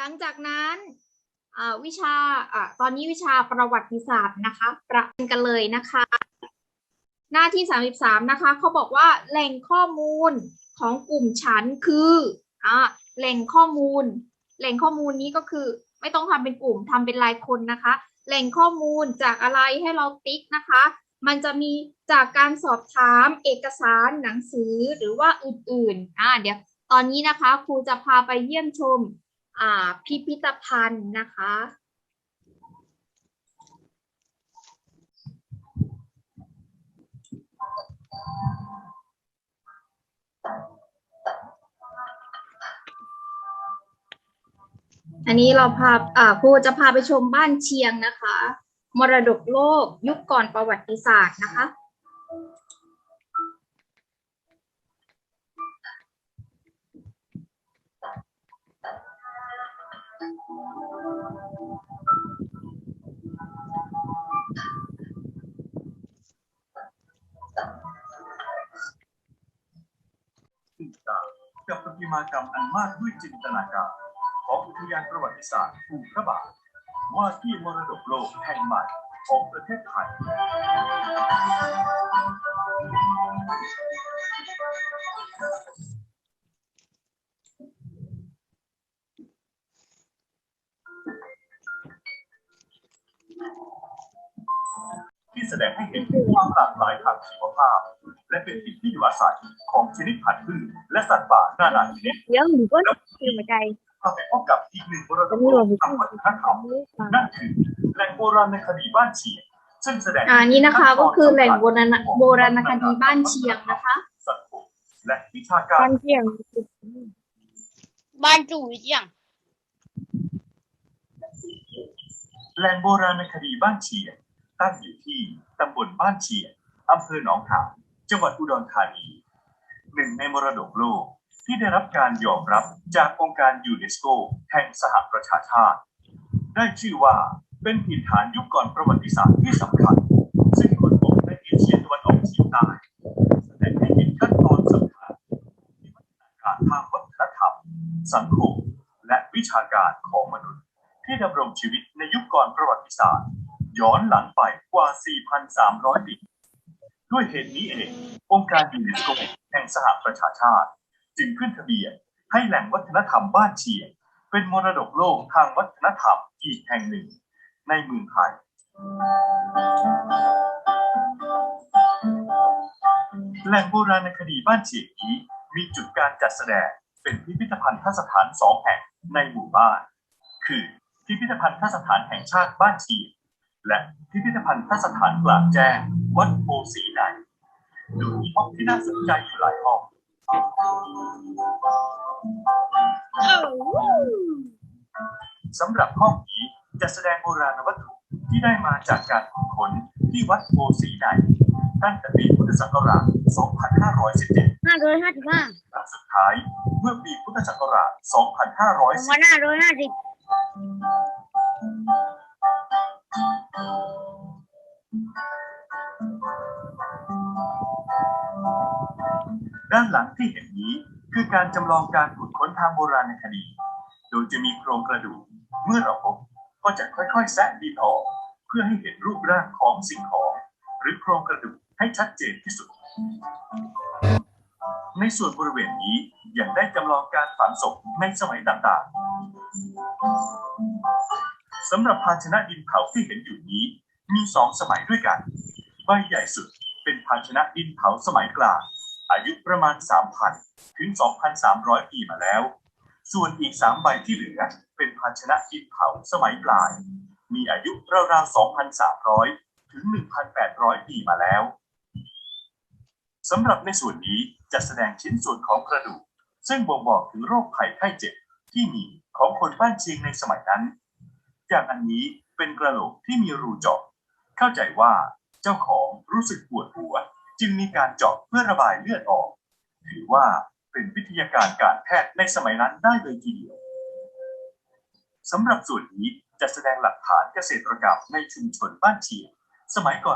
ลังจากนั้นวิชาตอนนี้วิชาประวัติศาสตร์นะคะ ประกันเลยนะคะ หน้าที่ 33 นะคะเขาบอกว่าแหล่งข้อมูลของกลุ่มฉันคืออแหล่งข้อมูล แหล่งข้อมูลนี้ก็คือไม่ต้องทำเป็นกลุ่มทำเป็นรายคนนะคะ แหล่งข้อมูลจากอะไรให้เราติ๊กนะคะ มันจะมีจากการสอบถามเอกสารหนังสือหรือว่าอื่นๆอ่าเดี๋ยวตอนนี้นะคะครูจะพาไปเยี่ยมชม พิพิธภัณฑ์นะคะอันนี้เราพาอ่าครูจะพาไปชมบ้านเชียงนะคะ มรดกโลกยุคก่อนประวัติศาสตร์นะคะ กับประติมากรรมอันมากด้วยจินตนาการของอุทยานประวัติศาสตร์ภูพระบาทว่าที่มรดกโลกแห่งใหม่ของประเทศไทย แสดงให้เห็นถึงความหลากหลายทางชีวภาพ และเป็นถิ่นที่อยู่อาศัยของชนิดพันธุ์พืชและสัตว์ป่านานาชนิดเดี๋ยวหนูก็คือหัวใจพาไปพบกับอีกหนึ่งมรดกมีโลกงทางวัฒนธรรมนั่นคือแหล่งโบราณในคดีบ้านเชียง ซึ่งแสดงอ่านี่นะคะก็คือแหล่งโบราณโบราณคดีบ้านเชียงนะคะสังคมและวิชาการบ้านเที่ยง บ้านจู่เจียงแหล่งโบราณคดีบ้านเชียง ตั้งอยู่ที่ตำบลบ้านเชียงอำเภอหนองหานจังหวัดอุดรธานี หนึ่งในมรดกโลกที่ได้รับการยอมรับจากองค์การยูเนสโกแห่งสหประชาชาติ ได้ชื่อว่าเป็นถิ่นฐานยุคก่อนประวัติศาสตร์ที่สำคัญ ซึ่งคนพบในเอเชียตะวันออกเฉียงใต้แสดงให้เห็นขั้นตอนสำคัญที่พัฒนาการทางวัฒนธรรม สังคมและวิชาการของมนุษย์ ที่ดำรงชีวิตในยุคก่อนประวัติศาสตร์ ย้อนหลังไปกว่า 4,300 ปี ด้วยเหตุนี้เอง องค์การยูเนสโกแห่งสหประชาชาติ จึงขึ้นทะเบียนให้แหล่งวัฒนธรรมบ้านเชียง เป็นมรดกโลกทางวัฒนธรรมอีกแห่งหนึ่ง ในเมืองไทยแหล่งโบราณคดีบ้านเชียงนี้มีจุดการจัดแสดงเป็นพิพิธภัณฑสถานสองแห่งในหมู่บ้าน คือพิพิธภัณฑสถานแห่งชาติบ้านเชียง และพิพิธภัณฑ์พระสถานกลางแจ้ง วัดโพสีในดูมีห้องที่น่าสนใจอยู่หลายห้องสำหรับห้องนี้จะแสดงโบราณวัตถุที่ได้มาจากการขุดค้นที่วัดโพสีในตั้งแต่ปีพุทธศักราช 2517 555คลังสุดท้ายเมื่อปีพุทธศักราช 2510 2550 ด้านหลังที่เห็นนี้คือการจำลองการขุดค้นทางโบราณคดี โดยจะมีโครงกระดูก เมื่อเราพบก็จะค่อยๆแซะดินออกเพื่อให้เห็นรูปร่างของสิ่งของ หรือโครงกระดูกให้ชัดเจนที่สุด ในส่วนบริเวณนี้ยังได้จำลองการฝังศพในสมัยต่างๆ สำหรับภาชนะดินเผาที่เห็นอยู่นี้ มีสองสมัยด้วยกัน ใบใหญ่สุดเป็นภาชนะดินเผาสมัยกลาง อายุประมาณ 3,000 ถึง 2,300 ปีมาแล้ว ส่วนอีก3ใบที่เหลือเป็นภาชนะดินเผาสมัยปลาย มีอายุราวๆ2,300 ถึง 1,800 ปีมาแล้วสำหรับในส่วนนี้จะแสดงชิ้นส่วนของกระดูกซึ่งบ่งบอกถึงโรคภัยไข้เจ็บที่มีของคนบ้านเชียงในสมัยนั้น อย่างอันนี้เป็นกระโหลกที่มีรูเจาะ เข้าใจว่าเจ้าของรู้สึกปวดหัว จึงมีการเจาะเพื่อระบายเลือดออก ถือว่าเป็นวิทยาการการแพทย์ในสมัยนั้นได้เลยทีเดียวสำหรับส่วนนี้จะแสดงหลักฐานเกษตรกรรมในชุมชนบ้านเชียงสมัยก่อน